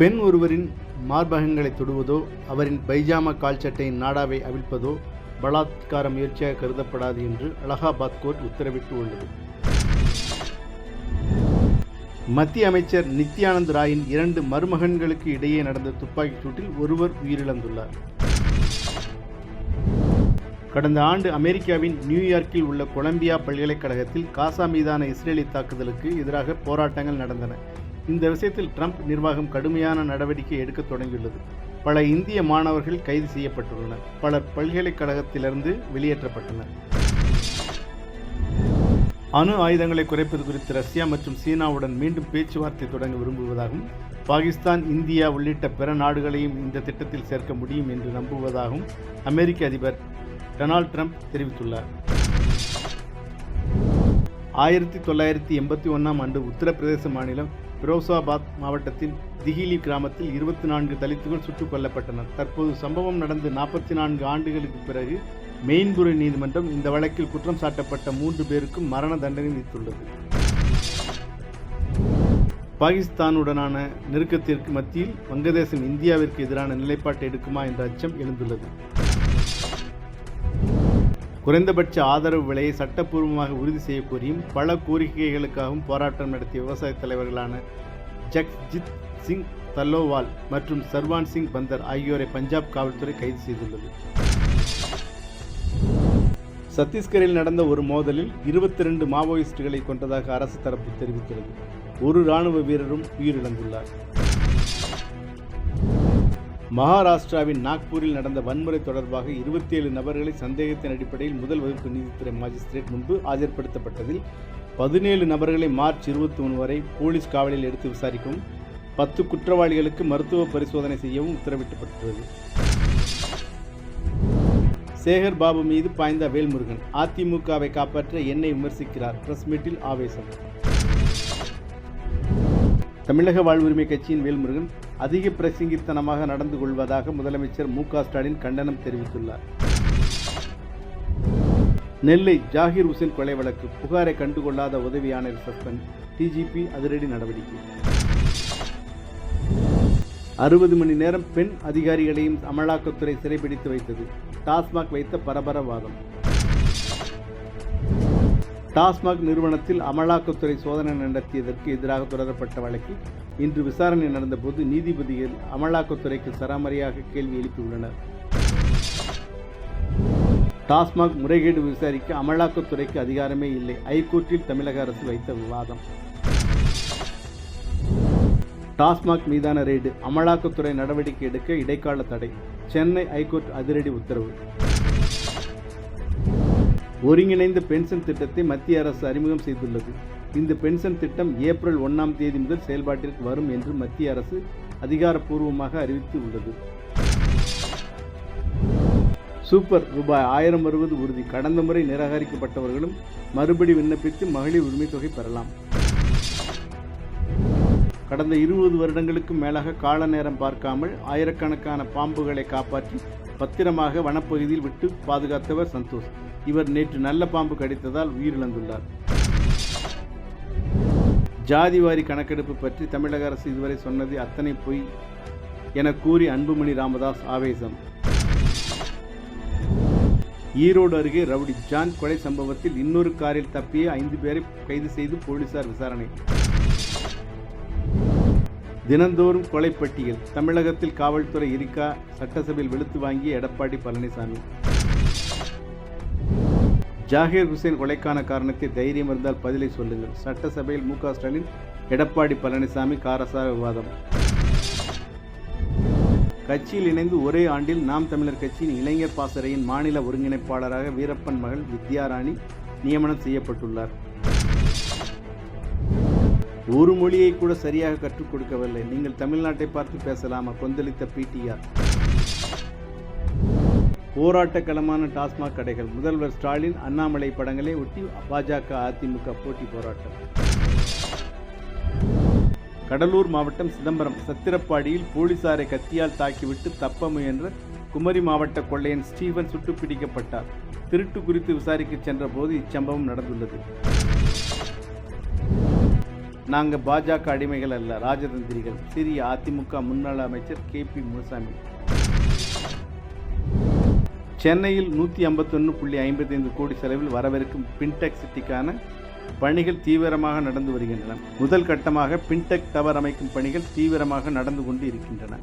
பெண் ஒருவரின் மார்பகங்களை தொடுவதோ அவரின் பைஜாமா கால்சட்டையின் நாடாவை அவிழ்ப்பதோ பலாத்கார முயற்சியாக கருதப்படாது என்று அலகாபாத் கோர்ட் உத்தரவிட்டு உள்ளது. மத்திய அமைச்சர் நித்யானந்த் ராயின் இரண்டு மருமகன்களுக்கு இடையே நடந்த துப்பாக்கிச் சூட்டில் ஒருவர் உயிரிழந்துள்ளார். கடந்த ஆண்டு அமெரிக்காவின் நியூயார்க்கில் உள்ள கொலம்பியா பல்கலைக்கழகத்தில் காசா மீதான இஸ்ரேலி தாக்குதலுக்கு எதிராக போராட்டங்கள் நடந்தன. இந்த விஷயத்தில் ட்ரம்ப் நிர்வாகம் கடுமையான நடவடிக்கை எடுக்க தொடங்கியுள்ளது. பல இந்திய மாணவர்கள் கைது செய்யப்பட்டுள்ளனர். பலர் பல்கலைக்கழகத்திலிருந்து வெளியேற்றப்பட்டனர். அணு ஆயுதங்களை குறைப்பது குறித்து ரஷ்யா மற்றும் சீனாவுடன் மீண்டும் பேச்சுவார்த்தை தொடங்க விரும்புவதாகவும் பாகிஸ்தான் இந்தியா உள்ளிட்ட பிற நாடுகளையும் இந்த திட்டத்தில் சேர்க்க முடியும் என்று நம்புவதாகவும் அமெரிக்க அதிபர் டொனால்ட் ட்ரம்ப் தெரிவித்துள்ளார். ஆயிரத்தி தொள்ளாயிரத்தி எண்பத்தி ஒன்றாம் ஆண்டு உத்தரப்பிரதேச மாநிலம் பிரோசாபாத் மாவட்டத்தின் திகிலி கிராமத்தில் இருபத்தி நான்கு தலித்துகள் சுட்டுக் கொல்லப்பட்டனர் தற்போது சம்பவம் நடந்து நாற்பத்தி நான்கு ஆண்டுகளுக்கு பிறகு மெயின்புரி நீதிமன்றம் இந்த வழக்கில் குற்றம் சாட்டப்பட்ட மூன்று பேருக்கும் மரண தண்டனை விதித்துள்ளது. பாகிஸ்தானுடனான நெருக்கத்திற்கு மத்தியில் வங்கதேசம் இந்தியாவிற்கு எதிரான நிலைப்பாட்டை எடுக்குமா என்ற அச்சம் எழுந்துள்ளது. குறைந்தபட்ச ஆதரவு விலையை சட்டப்பூர்வமாக உறுதி செய்யக்கோரியும் பல கோரிக்கைகளுக்காகவும் போராட்டம் நடத்திய விவசாய தலைவர்களான ஜக்ஜித் சிங் தல்லோவால் மற்றும் சர்வான் சிங் பந்தர் ஆகியோரை பஞ்சாப் காவல்துறை கைது செய்துள்ளது. சத்தீஸ்கரில் நடந்த ஒரு மோதலில் இருபத்தி ரெண்டு மாவோயிஸ்டுகளை கொண்டதாக அரசு தரப்பு தெரிவித்துள்ளது ஒரு ராணுவ வீரரும் உயிரிழந்துள்ளார். மகாராஷ்டிராவின் நாக்பூரில் நடந்த வன்முறை தொடர்பாக இருபத்தி ஏழு நபர்களை சந்தேகத்தின் அடிப்படையில் முதல் வகுப்பு நீதித்துறை மாஜிஸ்திரேட் முன்பு ஆஜர்படுத்தப்பட்டதில் பதினேழு நபர்களை மார்ச் இருபத்தி ஒன்று வரை போலீஸ் காவலில் எடுத்து விசாரிக்கவும் பத்து குற்றவாளிகளுக்கு மருத்துவ பரிசோதனை செய்யவும் உத்தரவிட்டப்பட்டுள்ளது. சேகர் பாபு மீது பாய்ந்த வேல்முருகன் அதிமுகவை காப்பாற்ற என்னை விமர்சிக்கிறார் பிரஸ் மீட்டில் ஆவேசம். தமிழக வாழ்வுரிமை கட்சியின் வேல்முருகன் அதிக பிரசங்கித்தனமாக நடந்து கொள்வதாக முதலமைச்சர் மு ஸ்டாலின் கண்டனம் தெரிவித்துள்ளார். நெல்லை ஜாகிர் ஹுசேன் கொலை வழக்கு புகாரை கண்டுகொள்ளாத உதவி ஆணையர் சஸ்பெண்ட் டிஜிபி அதிரடி நடவடிக்கை. அறுபது மணி நேரம் பெண் அதிகாரிகளையும் அமலாக்கத்துறை சிறைபிடித்து வைத்தது டாஸ்மாக் வைத்த பரபர வாதம் டாஸ்மாக் நிறுவனத்தில் அமலாக்கத்துறை சோதனை நடத்தியதற்கு எதிராக தொடரப்பட்ட வழக்கில் இன்று விசாரணை நடந்தபோது நீதிபதிகள் அமலாக்கத்துறைக்கு சராமரியாக கேள்வி எழுப்பியுள்ளனர். டாஸ்மாக் முறைகேடு விசாரிக்க அமலாக்கத்துறைக்கு அதிகாரமே இல்லை. ஐகோர்ட்டில் தமிழக அரசு வைத்த விவாதம். டாஸ்மாக் மீதான ரெய்டு. அமலாக்கத்துறை நடவடிக்கை எடுக்க இடைக்கால தடை. சென்னை ஐகோர்ட் அதிரடி உத்தரவு. ஒருங்கிணைந்த பென்ஷன் திட்டத்தை மத்திய அரசு அறிமுகம் செய்துள்ளது. இந்த பென்ஷன் திட்டம் ஏப்ரல் ஒன்றாம் தேதி முதல் செயல்பாட்டிற்கு வரும் என்று மத்திய அரசு அதிகாரப்பூர்வமாக அறிவித்து உள்ளது. சூப்பர் ரூபாய் ஆயிரம் வருவது உறுதி. கடந்த முறை நிராகரிக்கப்பட்டவர்களும் மறுபடி விண்ணப்பித்து மகளிர் உரிமை தொகை பெறலாம். கடந்த இருபது வருடங்களுக்கும் மேலாக கால நேரம் பார்க்காமல் ஆயிரக்கணக்கான பாம்புகளை காப்பாற்றி பத்திரமாக வனப்பகுதியில் விட்டு பாதுகாத்தவர் சந்தோஷ். இவர் நேற்று நல்ல பாம்பு கடித்ததால் உயிரிழந்துள்ளார். ஜாதிவாரி கணக்கெடுப்பு பற்றி தமிழக அரசு இதுவரை சொன்னது அத்தனை பொய் என கூறி அன்புமணி ராமதாஸ் ஆவேசம். ஈரோடு அருகே ரவுடி ஜான் கொலை சம்பவத்தில் இன்னொரு காரில் தப்பிய ஐந்து பேரை கைது செய்து போலீசார் விசாரணை. தினந்தோறும் கொலை பட்டியல் தமிழகத்தில் காவல்துறை இருக்கா சட்டசபையில் வெளுத்து வாங்கிய எடப்பாடி பழனிசாமி. ஜாகிர் ஹுசேன் கொலைக்கான காரணத்தை தைரியம் இருந்தால் பதிலை சொல்லுங்கள். சட்டசபையில் மு ஸ்டாலின் எடப்பாடி பழனிசாமி காரசார விவாதம். கட்சியில் இணைந்து ஒரே ஆண்டில் நாம் தமிழர் கட்சியின் இளைஞர் பாசறையின் மாநில ஒருங்கிணைப்பாளராக வீரப்பன் மகள் வித்யாராணி நியமனம் செய்யப்பட்டுள்ளார். ஒரு மொழியை கூட சரியாக கற்றுக் கொடுக்கவில்லை. நீங்கள் தமிழ்நாட்டை பார்த்து பேசலாமா? கொந்தளித்த பிடிஆர் போராட்ட களமான டாஸ்மாக் கடைகள். முதல்வர் ஸ்டாலின் அண்ணாமலை படங்களை ஒட்டி பாஜக அதிமுக போட்டி போராட்டம். கடலூர் மாவட்டம் சிதம்பரம் சத்திரப்பாடியில் போலீசாரை கத்தியால் தாக்கிவிட்டு தப்ப முயன்ற குமரி மாவட்ட கொள்ளையன் ஸ்டீவன் சுட்டு பிடிக்கப்பட்டார் திருட்டு குறித்து விசாரிக்க சென்ற போது இச்சம்பவம் நடந்துள்ளது. நாங்கள் பாஜக அடிமைகள் அல்ல ராஜதந்திரிகள். சிறிய அதிமுக முன்னாள் அமைச்சர் கே பி முனுசாமி. சென்னையில் நூற்றி ஐம்பத்தொன்று புள்ளி ஐம்பத்தைந்து கோடி செலவில் வரவிருக்கும் பின்டெக் சிட்டிக்கான பணிகள் தீவிரமாக நடந்து வருகின்றன. முதல் கட்டமாக பின்டெக் டவர் அமைக்கும் பணிகள் தீவிரமாக நடந்து கொண்டு இருக்கின்றன.